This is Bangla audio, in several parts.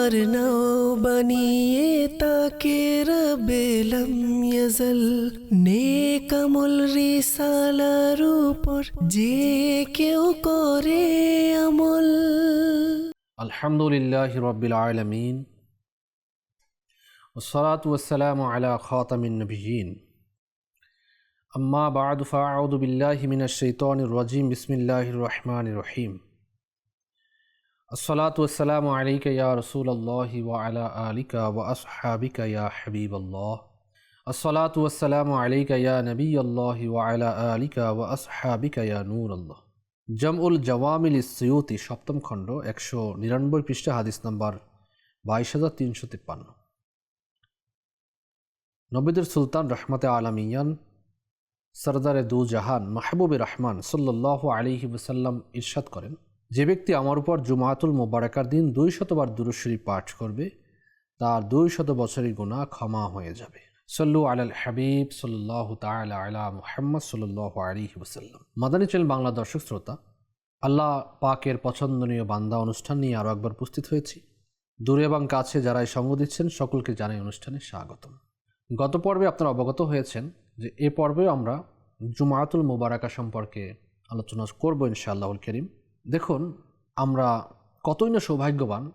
আমার নাও বানিয়ে তাকে রবেলম ইয়াজল নেকামল রিসালার উপর যে কেউ করে আমল الحمد لله رب العالمين والصلاة والسلام على خاتم النبيين أما بعد فأعوذ بالله من الشيطان الرجيم بسم الله الرحمن الرحيم আসসালাতাম আলিকা ইয়া রসুল আল্লাহ আলা আলিকা ওয়া আসহাবিকা ইয়া হাবিব আল্লাহ আসসালাতাম আলিকা ইয়া নবী আল্লাহ আলা আলিকা ওয়া আসহাবিকা ইয়া নূর আল্লাহ জম জামউল জওয়ামিল সৈয়তি সপ্তম খণ্ড, একশো নিরানব্বই পৃষ্ঠা, হাদিস নম্বর বাইশ হাজার তিনশো তিপ্পান্ন। নবীদের সুলতান রহমতে আলমিয়ান সরদারে দু জাহান মাহবুবে রহমান সাল্লাহ আলিহি ওসাল্লাম ইরশাদ করেন যে ব্যক্তি আমার উপর জুমাতুল মোবারকার দিন দুই শতবার দুরুশ্বরী পাঠ করবে, তার দুই শত বছরের গুণা ক্ষমা হয়ে যাবে। সল্লু আলাল হাবিব সল্লাহ তালা আলা মুহাম্মদ সাল্লাহ আলিহি ওসাল্লাম মাদানী চ্যানেল বাংলা দর্শক শ্রোতা, আল্লাহ পাকের পছন্দনীয় বান্দা অনুষ্ঠান নিয়ে আরও একবার উপস্থিত হয়েছি। দূরে এবং কাছে যারা সঙ্গ দিচ্ছেন, সকলকে জানাই অনুষ্ঠানে স্বাগতম। গত পর্বে আপনারা অবগত হয়েছেন যে এ পর্বে আমরা জুমায়াতুল মুবারাকা সম্পর্কে আলোচনা করব ইনশাআল্লাহুল করিম। দেখুন, আমরা কতই না সৌভাগ্যবান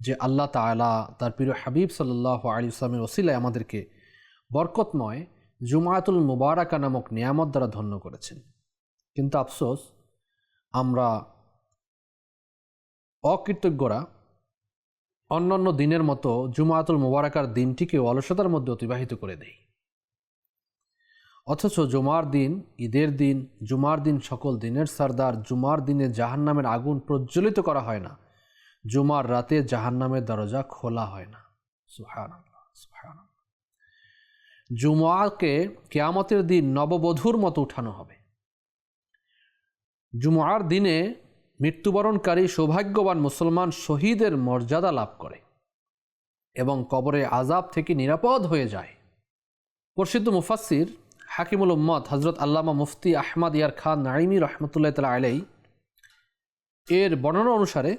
যে আল্লাহ তালা তার প্রিয় হাবিব সাল্লাহ আলী ইসলামের ওসিলায় আমাদেরকে বরকতময় জুমায়াতুল মুবারাকা নামক নিয়ামত দ্বারা ধন্য করেছেন। কিন্তু আফসোস, আমরা অকৃতজ্ঞরা অন্যান্য দিনের মতো জুমায়াতুল মুবারাকার দিনটিকে অলসতার মধ্যে অতিবাহিত করে দেই। অথচ জুমার দিন, ঈদের দিন, জুমার দিন সকল দিনের সর্দার, জুমার দিনে জাহান নামের আগুন প্রজ্বলিত করা হয় না। জুমার রাতে জাহান নামের দরজা খোলা হয় না। সুহান জুমাকে কেয়ামতের দিন নববধূর মতো উঠানো হবে। জুমার দিনে মৃত্যুবরণকারী সৌভাগ্যবান মুসলমান শহীদের মর্যাদা লাভ করে এবং কবরে আজাব থেকে নিরাপদ হয়ে যায়। প্রসিদ্ধ মুফাসির হাকিমুল উম্মদ হজরত আল্লামা মুফতি আহমদ ইয়ার খান নাইমি রহমতুল্লাহ তালা আলাই এর বর্ণনা অনুসারে,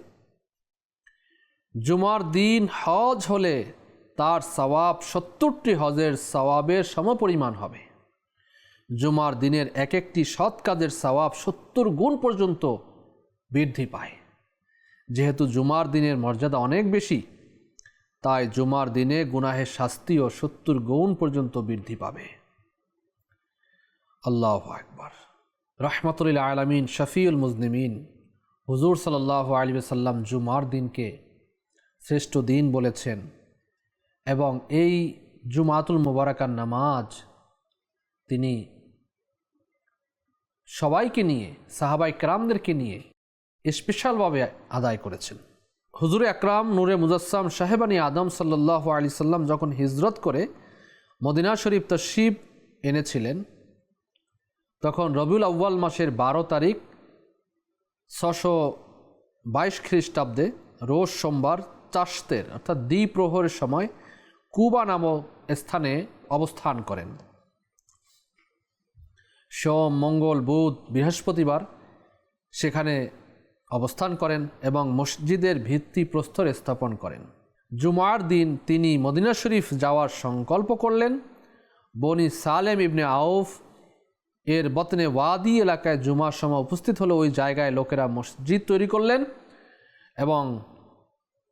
জুমার দিন হজ হলে তার সওয়াব সত্তরটি হজের সওয়াবের সমপরিমাণ হবে। জুমার দিনের এক একটি সৎ কাজের সওয়াব সত্তর গুণ পর্যন্ত বৃদ্ধি পায়। যেহেতু জুমার দিনের মর্যাদা অনেক বেশি, তাই জুমার দিনে গুনাহের শাস্তিও সত্তর গুণ পর্যন্ত বৃদ্ধি পাবে। আল্লাহ আকবর। রহমতুল্লাহ আলমিন, শফিউল মুজনিমিন। হুজুর সাল্লাহ আলী সাল্লাম জুমার দিনকে শ্রেষ্ঠ দিন বলেছেন এবং এই জুমাতুল মুবারাকার নামাজ তিনি সবাইকে নিয়ে সাহাবাই ক্রামদেরকে নিয়ে স্পেশালভাবে আদায় করেছেন। হুজুরে আকরাম, নূরে মুজাসসাম সাহেবানী আদম সাল্লাহ আলি সাল্লাম যখন হিজরত করে মদিনা শরীফ তশিব এনেছিলেন তখন রবিউল আউ্বাল মাসের বারো তারিখ ছশো বাইশ খ্রিস্টাব্দে রোজ সোমবার চাষতের, অর্থাৎ দ্বিপ্রহরের সময় কুবা নামক স্থানে অবস্থান করেন। সোম, মঙ্গল, বুধ, বৃহস্পতিবার সেখানে অবস্থান করেন এবং মসজিদের ভিত্তি প্রস্তর স্থাপন করেন। জুমার দিন তিনি মদিনা শরীফ যাওয়ার সংকল্প করলেন। বনি সালেম ইবনে আউফ এর বতনে ওয়াদি এলাকায় জুমার সময় উপস্থিত হলে ওই জায়গায় লোকেরা মসজিদ তৈরি করলেন এবং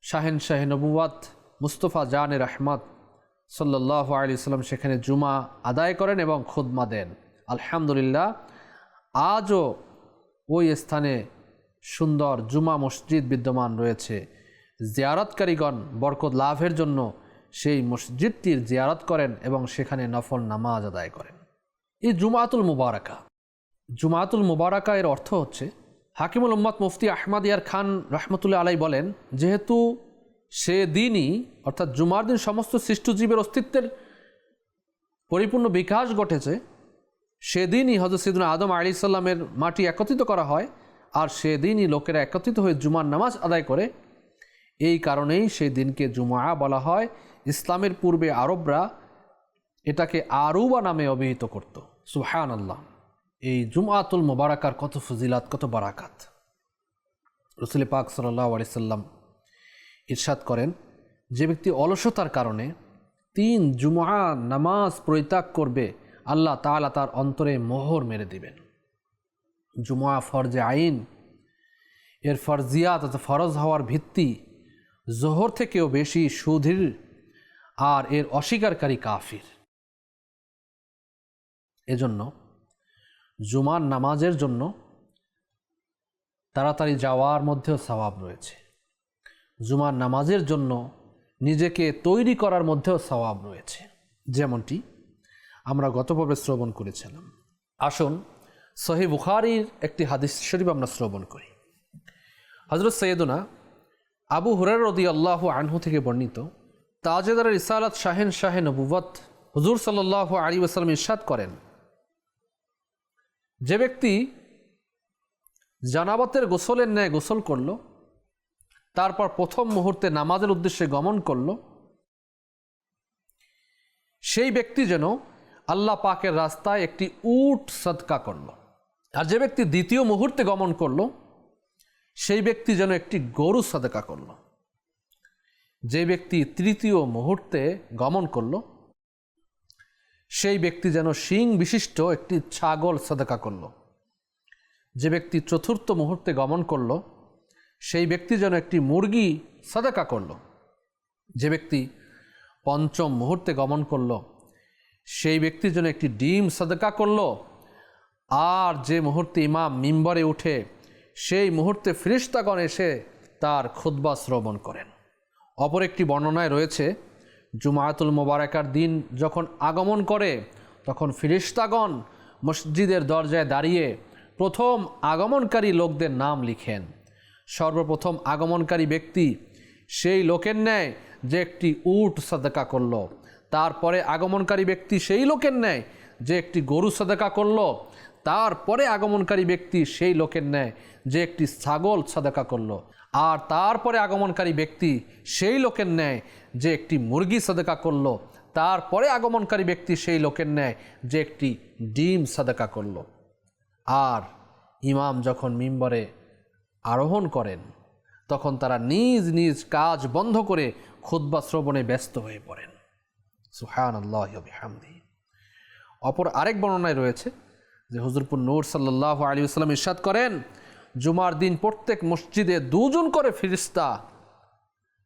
শাহেন শাহে নবুয়াত মুস্তফা জান রহমত সাল্লাহ আলি সাল্লাম সেখানে জুমা আদায় করেন এবং খুদমা দেন। আলহামদুলিল্লাহ, আজও ওই স্থানে সুন্দর জুমা মসজিদ বিদ্যমান রয়েছে। জিয়ারতকারীগণ বরকত লাভের জন্য সেই মসজিদটির জিয়ারত করেন এবং সেখানে নফল নামাজ আদায় করেন। এই জুমাতুল মুবারাকা। জুমাতুল মুবারাকা এর অর্থ হচ্ছে, হাকিমুল উম্মত মুফতি আহমদ ইয়ার খান রহমতুল্লাহ আলাই বলেন, যেহেতু সে দিনই, অর্থাৎ জুমার দিন সমস্ত সৃষ্টজীবের অস্তিত্বের পরিপূর্ণ বিকাশ ঘটেছে সেদিনই হজরত সিদুল আদম আলি সাল্লামের মাটি একত্রিত করা হয়, আর সেদিনই লোকেরা একত্রিত হয়ে জুমার নামাজ আদায় করে। এই কারণেই সেই দিনকে জুমা বলা হয়। ইসলামের পূর্বে আরবরা এটাকে আরুবা নামে অভিহিত করত। সুহান আল্লাহ এই জুমাতুল মোবারাকার কত ফজিলাত, কত বারাকাত। রসুল পাক আলিয়াল্লাম ইরশাদ করেন, যে ব্যক্তি অলসতার কারণে তিন জুমা নামাজ পরিত্যাগ করবে, আল্লাহ তাআলা তার অন্তরে মোহর মেরে দিবেন। জুমা ফরজে আইন, এর ফরজিয়াত অর্থাৎ ফরজ হওয়ার ভিত্তি জোহর থেকেও বেশি সুধীর আর এর অস্বীকারী কাফির। এজন্য, জুমার নামাজের জন্য তাড়াতাড়ি যাওয়ার মধ্যেও সওয়াব রয়েছে। জুমার নামাজের জন্য নিজেকে তৈরি করার মধ্যেও সওয়াব রয়েছে। যেমনটি আমরা গতভাবে শ্রবণ করেছিলাম। আসুন, সহি বুখারির একটি হাদিস শরীফ আমরা শ্রবণ করি। হজরত সৈয়দনা আবু হুরার রদি আল্লাহ আনহু থেকে বর্ণিত তাজেদার ইসালাত শাহেন শাহেন নবুবত হুজুর সাল্লাহ আলী ওসালাম ইরশাদ করেন যে ব্যক্তি জানাবাতের গোসলের ন্যায় গোসল করল, তারপর প্রথম মুহূর্তে নামাজের উদ্দেশ্যে গমন করল, সেই ব্যক্তি যেন আল্লাহ পাকের রাস্তায় একটি উট সদকা করল। আর যে ব্যক্তি দ্বিতীয় মুহূর্তে গমন করল, সেই ব্যক্তি যেন একটি গরু সদকা করল। যে ব্যক্তি তৃতীয় মুহূর্তে গমন করল সেই ব্যক্তি যেন শিং বিশিষ্ট একটি ছাগল সদকা করল। যে ব্যক্তি চতুর্থ মুহূর্তে গমন করল, সেই ব্যক্তি যেন একটি মুরগি সদকা করল। যে ব্যক্তি পঞ্চম মুহূর্তে গমন করল, সেই ব্যক্তি যেন একটি ডিম সদকা করল। আর যে মুহূর্তে ইমাম মিম্বরে উঠে, সেই মুহূর্তে ফিরিস্তাগণ এসে তার খুদ্া শ্রবণ করেন। অপর একটি বর্ণনায় রয়েছে জুমায়াতুল মোবারকার দিন যখন আগমন করে, তখন ফিরিস্তাগণ মসজিদের দরজায় দাঁড়িয়ে প্রথম আগমনকারী লোকদের নাম লিখেন। সর্বপ্রথম আগমনকারী ব্যক্তি সেই লোকের ন্যায় যে একটি উট সদকা করল। তারপরে আগমনকারী ব্যক্তি সেই লোকের ন্যায় যে একটি গরু সদকা করল। তারপরে আগমনকারী ব্যক্তি সেই লোকের ন্যায় যে একটি ছাগল সদকা করল। আর তারপরে আগমনকারী ব্যক্তি সেই লোকের ন্যায় যে একটি মুরগি সদকা করল, তারপরে আগমনকারী ব্যক্তি সেই লোকের ন্যায় যে একটি ডিম সদকা করল। আর ইমাম যখন মিম্বরে আরোহণ করেন, তখন তারা নিজ নিজ কাজ বন্ধ করে খুদ্া শ্রবণে ব্যস্ত হয়ে পড়েন। সুহান আল্লাহ হামদি অপর আরেক বর্ণনায় রয়েছে যে হুজুরপুর নূর সাল্লাহ আলী আসসালাম ইরশাদ করেন জুমার দিন প্রত্যেক মসজিদে দুজন করে ফিরিস্তা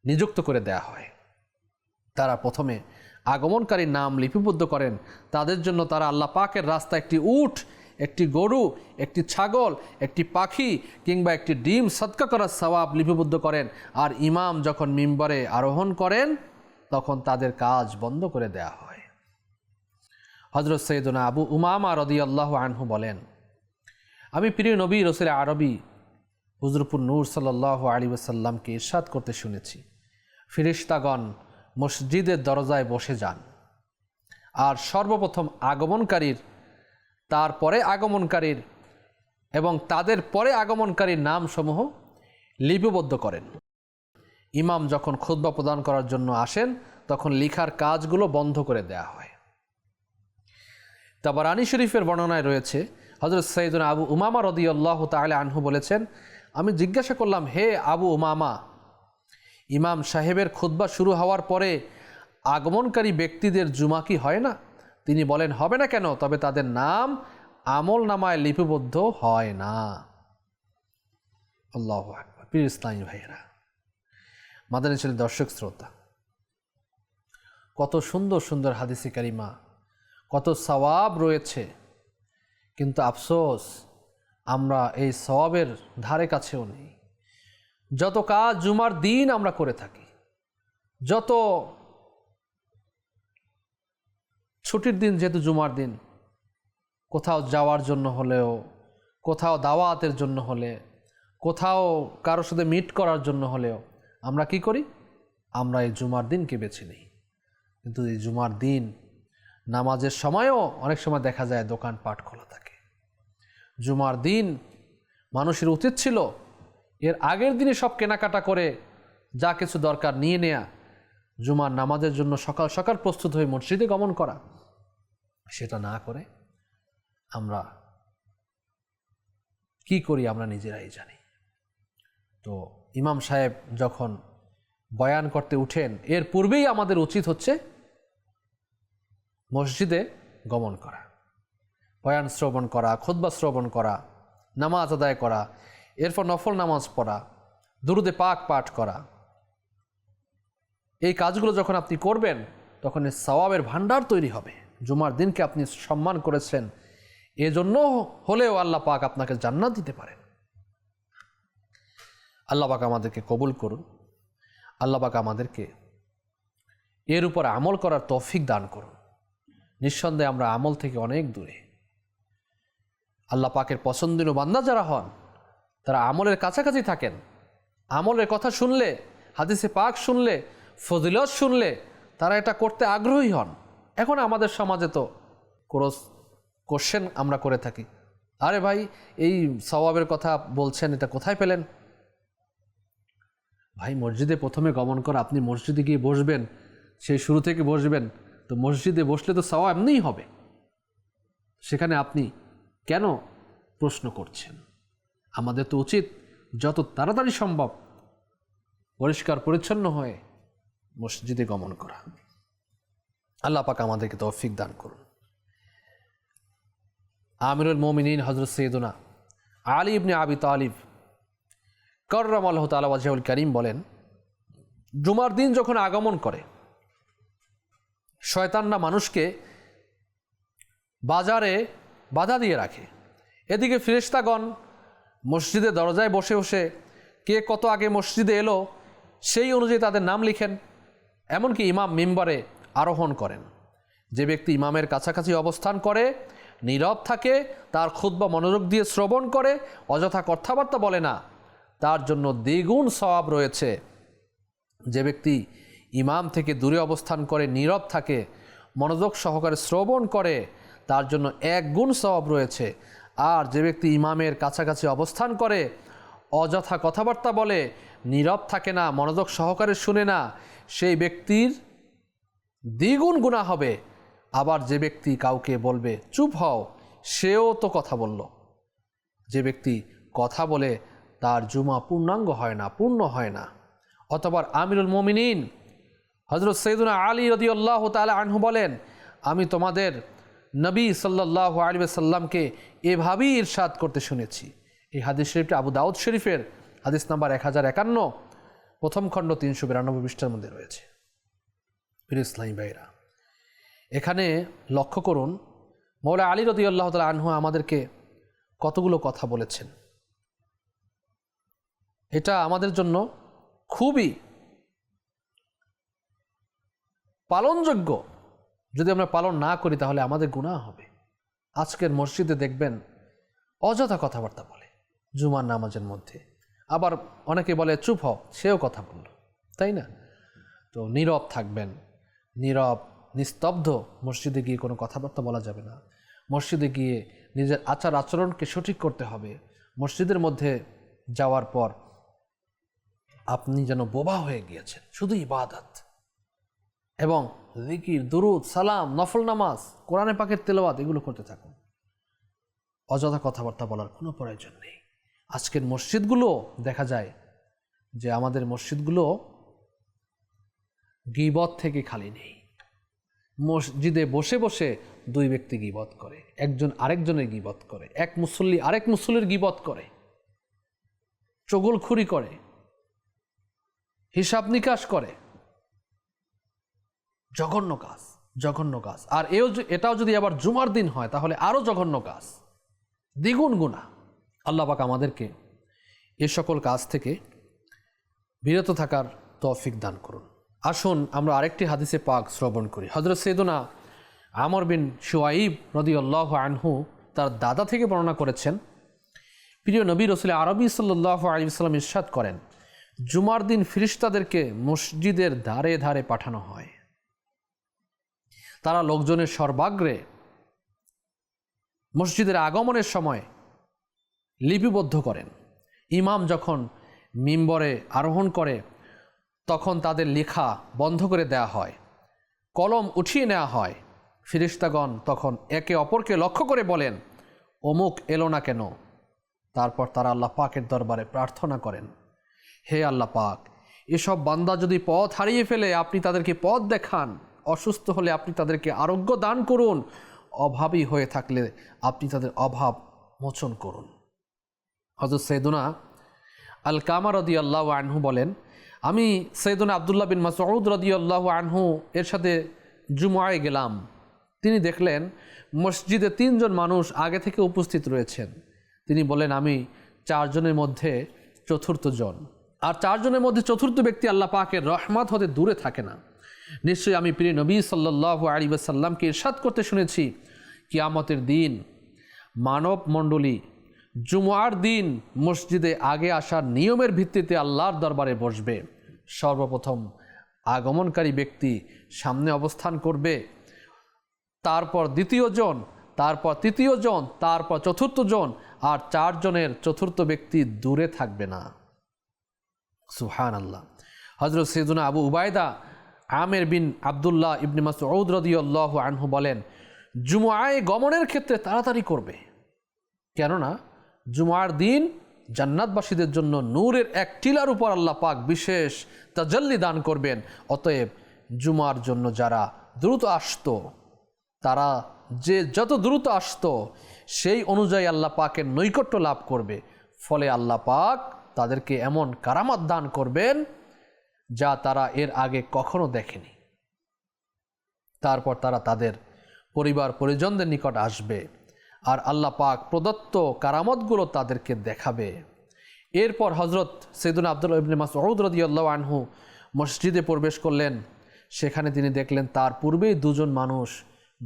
নিযুক্ত করে দেয়া হয়। তারা প্রথমে আগমনকারী নাম লিপিবদ্ধ করেন। তাদের জন্য তারা আল্লাহ পাকের রাস্তা একটি উট, একটি গরু, একটি ছাগল, একটি পাখি কিংবা একটি ডিম সৎকা করার সওয়াব লিপিবদ্ধ করেন। আর ইমাম যখন মিম্বরে আরোহণ করেন, তখন তাদের কাজ বন্ধ করে দেয়া হয়। হজরত সৈয়দনা আবু উমামা রদি আল্লাহ আনহু বলেন আমি প্রিয় নবী রসুল আরবি হুজরপুর নূর সাল্লাহ আলী ওসাল্লামকে ইরশাদ করতে শুনেছি। ফিরিস্তাগণ মসজিদের দরজায় বসে যান। আর সর্বপ্রথম আগমনকারীর, তারপরে আগমনকারীর এবং তাদের পরে আগমনকারীর নামসমূহ লিপিবদ্ধ করেন। ইমাম যখন খুদ্া প্রদান করার জন্য আসেন, তখন লিখার কাজগুলো বন্ধ করে দেয়া হয়। তারপর আনী শরীফের বর্ণনায় রয়েছে হজরত সৈয়দুল আবু উমামা রদি আল্লাহ তাহলে আনহু বলেছেন, আমি জিজ্ঞাসা করলাম, হে আবু উমামা, ইমাম সাহেবের খুদ্া শুরু হওয়ার পরে আগমনকারী ব্যক্তিদের জুমা কি হয় না? তিনি বলেন, হবে না কেন, তবে তাদের নাম আমল নামায় লিপিবদ্ধ হয় না। আল্লাহ পীর ইসলামী ভাইয়েরা, মাদানী ছেলে দর্শক শ্রোতা, কত সুন্দর সুন্দর হাদিসি কারিমা, কত সওয়াব রয়েছে। কিন্তু আফসোস, আমরা এই সওয়াবের ধারে কাছেও নেই। যত কাজ জুমার দিন আমরা করে থাকি, যত ছুটির দিন যেহেতু জুমার দিন, কোথাও যাওয়ার জন্য হলেও, কোথাও দাওয়াতের জন্য হলে, কোথাও কারোর সাথে মিট করার জন্য হলেও, আমরা কি করি? আমরা এই জুমার দিনকে বেছে নিই। কিন্তু এই জুমার দিন নামাজের সময়ও অনেক সময় দেখা যায় দোকান পাট খোলা থাকে। জুমার দিন মানুষের উচিত ছিল এর আগের দিনে সব কেনাকাটা করে যা কিছু দরকার নিয়ে নেয়া, জুমার নামাজের জন্য সকাল সকাল প্রস্তুত হয়ে মসজিদে গমন করা। সেটা না করে আমরা কি করি আমরা নিজেরাই জানি। তো ইমাম সাহেব যখন বয়ান করতে উঠেন, এর পূর্বেই আমাদের উচিত হচ্ছে মসজিদে গমন করা, বয়ান শ্রবণ করা খুদ্া শ্রবণ করা, নামাজ আদায় করা, এরপর নফল নামাজ পড়া, দুরুদে পাক পাঠ করা। এই কাজগুলো যখন আপনি করবেন, তখন এই সওয়াবের ভাণ্ডার তৈরি হবে। জুমার দিনকে আপনি সম্মান করেছেন, এজন্য হলেও আল্লাহ পাক আপনাকে জান্নাত দিতে পারেন। আল্লাহ পাক আমাদেরকে কবুল করুন। আল্লাহ পাক আমাদেরকে এর উপর আমল করার তৌফিক দান করুন। নিঃসন্দেহে আমরা আমল থেকে অনেক দূরে। আল্লাহ পাকের পছন্দনীয় বান্দা যারা হন, তারা আমলের কাছাকাছি থাকেন। আমলের কথা শুনলে, হাদিসে পাক শুনলে, ফজিলত শুনলে, তারা এটা করতে আগ্রহী হন। এখন আমাদের সমাজে তো ক্রোস কোশ্চেন আমরা করে থাকি। আরে ভাই, এই সওয়াবের কথা বলছেন, এটা কোথায় পেলেন? ভাই, মসজিদে প্রথমে গমন করা, আপনি মসজিদে গিয়ে বসবেন, সেই শুরু থেকে বসবেন। তো মসজিদে বসলে তো সওয়া এমনিই হবে। সেখানে আপনি কেন প্রশ্ন করছেন? আমাদের তো উচিত যত তাড়াতাড়ি সম্ভব পরিষ্কার পরিচ্ছন্ন হয়ে মসজিদে গমন করা। আল্লাহ পাক আমাদেরকে তৌফিক দান করুন। আমিরুল মোমিনিন হজরত সৈয়দুনা আলী ইবনে আবি তালিব কররাম আল্লাহ তালা ওয়াজাহুল করিম বলেন, জুমার দিন যখন আগমন করে শয়তানরা মানুষকে বাজারে বাধা দিয়ে রাখে। এদিকে ফিরেস্তাগণ মসজিদে দরজায় বসে বসে কে কত আগে মসজিদে এলো, সেই অনুযায়ী তাদের নাম লিখেন, এমনকি ইমাম মিম্বারে আরোহণ করেন। যে ব্যক্তি ইমামের কাছাকাছি অবস্থান করে, নীরব থাকে, তার খুদ্া মনোযোগ দিয়ে শ্রবণ করে, অযথা কথাবার্তা বলে না, তার জন্য দ্বিগুণ স্বভাব রয়েছে। যে ব্যক্তি ইমাম থেকে দূরে অবস্থান করে, নীরব থাকে, মনোযোগ সহকারে শ্রবণ করে, তার জন্য এক গুণ স্বভাব রয়েছে। আর যে ব্যক্তি ইমামের কাছাকাছি অবস্থান করে, অযথা কথাবার্তা বলে, নীরব থাকে না, মনোযোগ সহকারে শুনে না, সেই ব্যক্তির দ্বিগুণ গুণা হবে। আবার যে ব্যক্তি কাউকে বলবে, চুপ হও সেও তো কথা বলল। যে ব্যক্তি কথা বলে, তার জুমা পূর্ণাঙ্গ হয় না, পূর্ণ হয় না। অতবার আমিরুল মোমিনিন হজরত সৈদুনা আলী রদি আল্লাহ তালা আনহু বলেন, আমি তোমাদের নবী সাল্লাহ আলী সাল্লামকে এভাবেই ইরশাদ করতে শুনেছি। এই হাদিস শরীফটা আবু দাউদ শরীফের হাদিস নাম্বার এক হাজার একান্ন, প্রথম খণ্ড তিনশো বিরানব্বই পৃষ্ঠার মধ্যে রয়েছে। ফির ইসলামী ভাইরা এখানে লক্ষ্য করুন মৌলা আলী রদি আল্লাহ তালা আনহু আমাদেরকে কতগুলো কথা বলেছেন। এটা আমাদের জন্য খুবই পালনযোগ্য। যদি আমরা পালন না করি, তাহলে আমাদের গুণা হবে। আজকের মসজিদে দেখবেন অযথা কথাবার্তা বলে জুমার নামাজের মধ্যে। আবার অনেকে বলে, চুপ হও, সেও কথা বলল। তাই না? তো নীরব থাকবেন। নীরব, নিস্তব্ধ মসজিদে গিয়ে কোনো কথাবার্তা বলা যাবে না। মসজিদে গিয়ে নিজের আচার আচরণকে সঠিক করতে হবে। মসজিদের মধ্যে যাওয়ার পর আপনি যেন বোবা হয়ে গিয়েছেন। শুধু ইবাদত। এবং জিকির, দুরুদ, সালাম, নফল নামাজ, কোরআনে পাকের তেলাওয়াত, এগুলো করতে থাকুন। অযথা কথাবার্তা বলার কোনো প্রয়োজন নেই। আজকের মসজিদগুলো দেখা যায় যে আমাদের মসজিদগুলো গিবত থেকে খালি নেই। মসজিদে বসে বসে দুই ব্যক্তি গিবত করে, একজন আরেকজনের গিবত করে, এক মুসল্লি আরেক মুসল্লির গিবত করে, চগলখুরি করে, হিসাব নিকাশ করে জঘন্য কাজ জঘন্য কাজ। আর এও এটাও যদি আবার জুমার দিন হয়, তাহলে আরও জঘন্য কাজ। দ্বিগুণ গুণা আল্লাহ পাক আমাদেরকে এ সকল কাজ থেকে বিরত থাকার তৌফিক দান করুন। আসুন, আমরা আরেকটি হাদিসে পাক শ্রবণ করি। হজরত সৈদুনা আমর বিন শুয়াইব রদি আল্লাহ আনহু তার দাদা থেকে বর্ণনা করেছেন। প্রিয় নবী রসুল আরবি সাল্লাহ আলী সাল্লাম ইরশাদ করেন, জুমার দিন ফিরিস্তাদেরকে মসজিদের ধারে ধারে পাঠানো হয়। তারা লোকজনের সর্বাগ্রে মসজিদের আগমনের সময় লিপিবদ্ধ করেন। ইমাম যখন মিম্বরে আরোহণ করে, তখন তাদের লেখা বন্ধ করে দেয়া হয়, কলম উঠিয়ে নেওয়া হয়। ফিরিস্তাগণ তখন একে অপরকে লক্ষ্য করে বলেন, অমুক এলো না কেন? তারপর তারা আল্লাহ পাকের দরবারে প্রার্থনা করেন, হে আল্লাহ পাক, এসব বান্দা যদি পথ হারিয়ে ফেলে, আপনি তাদেরকে পথ দেখান। অসুস্থ হলে আপনি তাদেরকে আরোগ্য দান করুন। অভাবী হয়ে থাকলে আপনি তাদের অভাব মোচন করুন। হজরত সৈদুনা আল কামার রদি আল্লাহ আনহু বলেন, আমি সৈদুনা আবদুল্লাহ বিন মাসউদ রদি আল্লাহ আনহু এর সাথে জুমায় গেলাম। তিনি দেখলেন মসজিদে তিনজন মানুষ আগে থেকে উপস্থিত রয়েছেন। তিনি বলেন, আমি চারজনের মধ্যে চতুর্থ জন। আর চারজনের মধ্যে চতুর্থ ব্যক্তি আল্লাহ পাকের রহমত হতে দূরে থাকে না। নিশ্চয়ই আমি প্রিয় নবী সাল্লাহ আলী সাল্লামকে ইরশাদ করতে শুনেছি। কিয়ামতের দিন মানব মণ্ডলী জুমার দিন মসজিদে আগে আসার নিয়মের ভিত্তিতে আল্লাহর দরবারে বসবে। সর্বপ্রথম আগমনকারী ব্যক্তি সামনে অবস্থান করবে। তারপর দ্বিতীয় জন, তারপর তৃতীয় জন, তারপর চতুর্থ জন আর চারজনের চতুর্থ ব্যক্তি দূরে থাকবে না। সুহান আল্লাহ হজরত সৈদুনা আবু উবায়দা আমের বিন আবদুল্লাহ ইবনে মাসউদ রদিয়াল্লাহ আনহু বলেন জুমায় গমনের ক্ষেত্রে তাড়াতাড়ি করবে। কেননা জুমার দিন জান্নাতবাসীদের জন্য নূরের এক টিলার উপর আল্লাহ পাক বিশেষ তাজল্লি দান করবেন। অতএব জুমার জন্য যারা দ্রুত আসতো, তারা যে যত দ্রুত আসতো, সেই অনুযায়ী আল্লাহ পাকের নৈকট্য লাভ করবে। ফলে আল্লাহ পাক তাদেরকে এমন কারামত দান করবেন যা তারা এর আগে কখনো দেখেনি। তারপর তারা তাদের পরিবার পরিজনদের নিকট আসবে আর আল্লাহ পাক প্রদত্ত কারামতগুলো তাদেরকে দেখাবে। এরপর হজরত সৈদুল আব্দুল ইবনে মাসউদ রাদিয়াল্লাহু আনহু মসজিদে প্রবেশ করলেন। সেখানে তিনি দেখলেন তার পূর্বেই দুজন মানুষ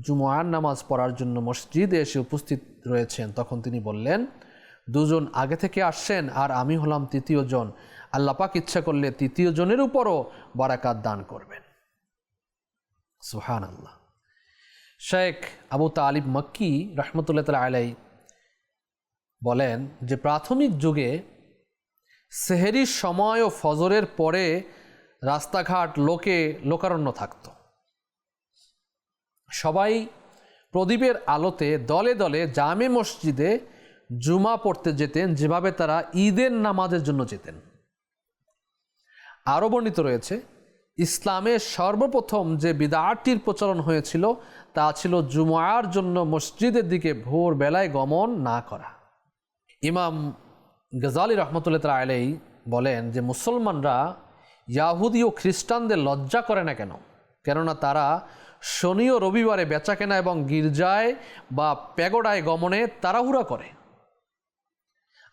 জুমার নামাজ পড়ার জন্য মসজিদে এসে উপস্থিত রয়েছেন। তখন তিনি বললেন, দুজন আগে থেকে আসছেন আর আমি হলাম তৃতীয় জন। আল্লাহ পাক ইচ্ছা করলে তৃতীয় জনের উপরও বারাকাত দান করবেন। সুহান আল্লাহ শেখ আবু তালিব মক্কি রহমতুল্লাহ তালা আলাই বলেন যে, প্রাথমিক যুগে সেহেরির সময় ও ফজরের পরে রাস্তাঘাট লোকে লোকারণ্য থাকত। সবাই প্রদীপের আলোতে দলে দলে জামে মসজিদে জুমা পড়তে যেতেন, যেভাবে তারা ঈদের নামাজের জন্য যেতেন। আরও বর্ণিত রয়েছে ইসলামের সর্বপ্রথম যে বিদারটির প্রচলন হয়েছিল, তা ছিল জুমার জন্য মসজিদের দিকে ভোর বেলায় গমন না করা। ইমাম গজালি রহমতুল্লাহ তালা আলাই বলেন যে মুসলমানরা ইয়াহুদি ও খ্রিস্টানদের লজ্জা করে না কেন? কেননা তারা শনি ও রবিবারে বেচাকেনা এবং গির্জায় বা প্যাগোডায় গমনে তাড়াহুড়া করে।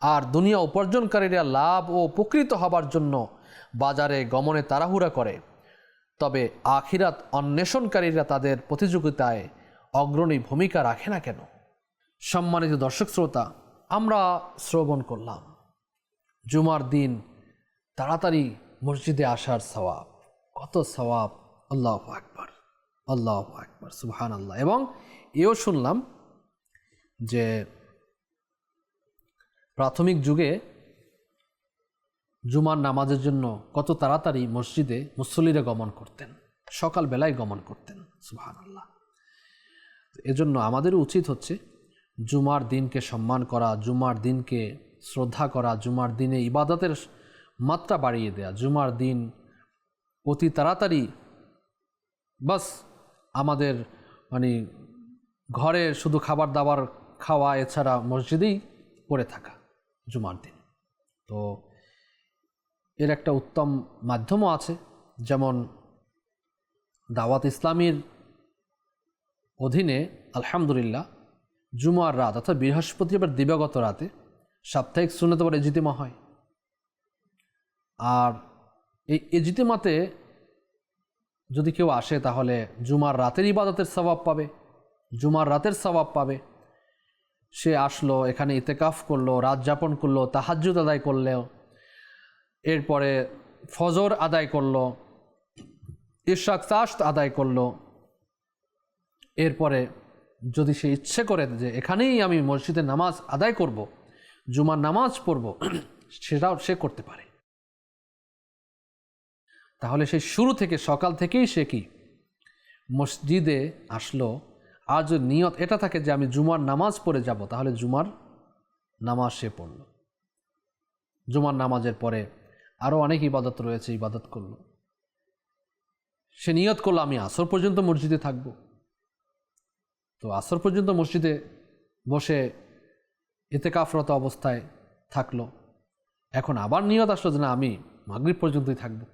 আর দুনিয়া উপার্জনকারীরা লাভ ও উপকৃত হবার জন্য বাজারে গমনে তাড়াহুড়া করে। তবে আখিরাত অন্বেষণকারীরা তাদের প্রতিযোগিতায় অগ্রণী ভূমিকা রাখে না কেন? সম্মানিত দর্শক শ্রোতা, আমরা শ্রবণ করলাম। জুমার দিন তাড়াতাড়ি মসজিদে আসার সওয়াব। কত সওয়াব? আল্লাহ আকবর আল্লাহ আকবর সুবহান আল্লাহ এবং এও শুনলাম যে প্রাথমিক যুগে জুমার নামাজের জন্য কত তাড়াতাড়ি মসজিদে মুসল্লিরা গমন করতেন, সকালবেলায় গমন করতেন সুহান আল্লাহ এজন্য আমাদের উচিত হচ্ছে জুমার দিনকে সম্মান করা, জুমার দিনকে শ্রদ্ধা করা, জুমার দিনে ইবাদতের মাত্রা বাড়িয়ে দেয়া, জুমার দিন অতি তাড়াতাড়ি বাস আমাদের মানে ঘরে শুধু খাবার দাবার খাওয়া এছাড়া মসজিদেই পড়ে থাকা জুমার দিন। তো এর একটা উত্তম মাধ্যমও আছে, যেমন দাওয়াত ইসলামীর অধীনে, আলহামদুলিল্লাহ, জুমার রাত অর্থাৎ বৃহস্পতিবার দিবাগত রাতে সাপ্তাহিক সুন্নত বলে এজিতেমা হয়। আর এই এজিতেমাতে যদি কেউ আসে, তাহলে জুমার রাতের ইবাদতের স্বভাব পাবে। জুমার রাতের স্বভাব পাবে। সে আসলো, এখানে ইতেকাফ করল, রাত যাপন করল, তাহাজ্জুদ আদায় করলেও এরপরে ফজর আদায় করল ইশাক চাষ্ট আদায় করল। এরপরে যদি সে ইচ্ছে করে যে এখানেই আমি মসজিদে নামাজ আদায় করব, জুমার নামাজ পড়ব, সেটাও সে করতে পারে। তাহলে সে শুরু থেকে সকাল থেকেই সে কি? মসজিদে আসলো। আর যদি নিয়ত এটা থাকে যে আমি জুমার নামাজ পড়ে যাব, তাহলে জুমার নামাজ সে পড়ল। জুমার নামাজের পরে আরও অনেক ইবাদত রয়েছে, ইবাদত করল। সে নিয়ত করল, আমি আসর পর্যন্ত মসজিদে থাকব। তো আসর পর্যন্ত মসজিদে বসে এতেকাফরত অবস্থায় থাকল। এখন আবার নিয়ত আসলো যে না, আমি মাগরিব পর্যন্তই থাকব।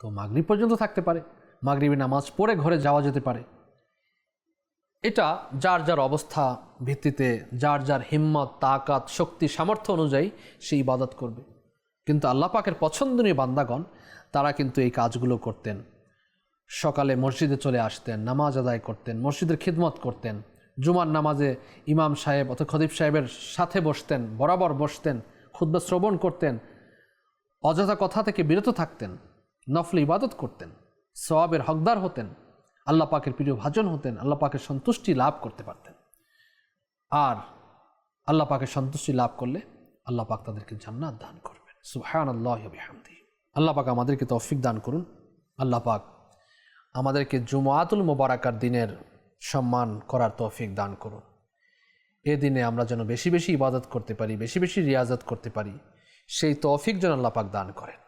তো মাগরিব পর্যন্ত থাকতে পারে মাগরিবি নামাজ পড়ে ঘরে যাওয়া যেতে পারে। এটা যার যার অবস্থা ভিত্তিতে, যার যার হিম্মত, তাকাত, শক্তি, সামর্থ্য অনুযায়ী সে ইবাদত করবে। কিন্তু আল্লাহ পাকের পছন্দনীয় বান্দাগণ, তারা কিন্তু এই কাজগুলো করতেন। সকালে মসজিদে চলে আসতেন, নামাজ আদায় করতেন, মসজিদের খিদমত করতেন, জুমার নামাজে ইমাম সাহেব অথবা খদিব সাহেবের সাথে বসতেন, বরাবর বসতেন খুদ্া শ্রবণ করতেন, অযথা কথা থেকে বিরত থাকতেন, নফল ইবাদত করতেন, সওয়াবের হকদার হতেন, আল্লাহ পাকের প্রিয় ভাজন হতেন, আল্লাহ পাকের সন্তুষ্টি লাভ করতে পারতেন। আর আল্লাহ পাকের সন্তুষ্টি লাভ করলে আল্লাহ পাক তাদেরকে জান্নাত দান করবেন সুহান আল্লাহ হামদি আল্লাহ পাক আমাদেরকে তৌফিক দান করুন। আল্লাহ পাক আমাদেরকে জুমাতুল মোবারাকার দিনের সম্মান করার তৌফিক দান করুন। এ দিনে আমরা যেন বেশি বেশি ইবাদত করতে পারি, বেশি বেশি রিয়াজত করতে পারি, সেই তৌফিক যেন আল্লাহ পাক দান করেন।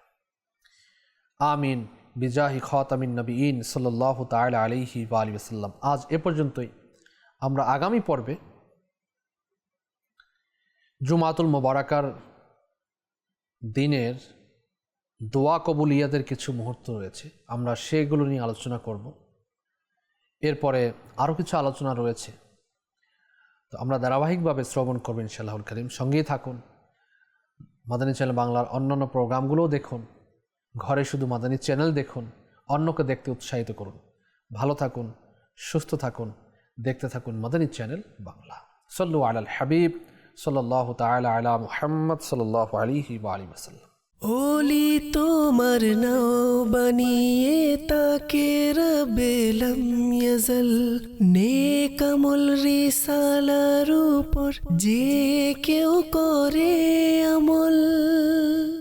আমিন। বিজাহি খাতামিন নবীন সাল্লাহ তালা আলিহি বা আলী ওসাল্লাম আজ এ পর্যন্তই। আমরা আগামী পর্বে জুমাতুল মোবারাকার দিনের দোয়া কবুলিয়াদের কিছু মুহূর্ত রয়েছে। আমরা সেগুলো নিয়ে আলোচনা করব। এরপরে আরও কিছু আলোচনা রয়েছে। তো আমরা ধারাবাহিকভাবে শ্রবণ করবেন ইনশাল্লাহুল করিম। সঙ্গেই থাকুন। মাদানী চ্যানেল বাংলার অন্যান্য প্রোগ্রামগুলোও দেখুন। ঘরে শুধু মাদানী চ্যানেল দেখুন, অন্যকে দেখতে উৎসাহিত করুন। ভালো থাকুন, সুস্থ থাকুন, দেখতে থাকুন মাদানী চ্যানেল বাংলা। সল্লু আলাল হাবিব। সাল্লাহ তালা আলা মুহাম্মদ সাল্লাহ আলিহি বা আলী ওসাল্লাম ওলি তোমার নাও বানিয়ে তাকে রবেলম ইয়াজল। নেকামল রিসালার উপর যে কেউ করে আমল।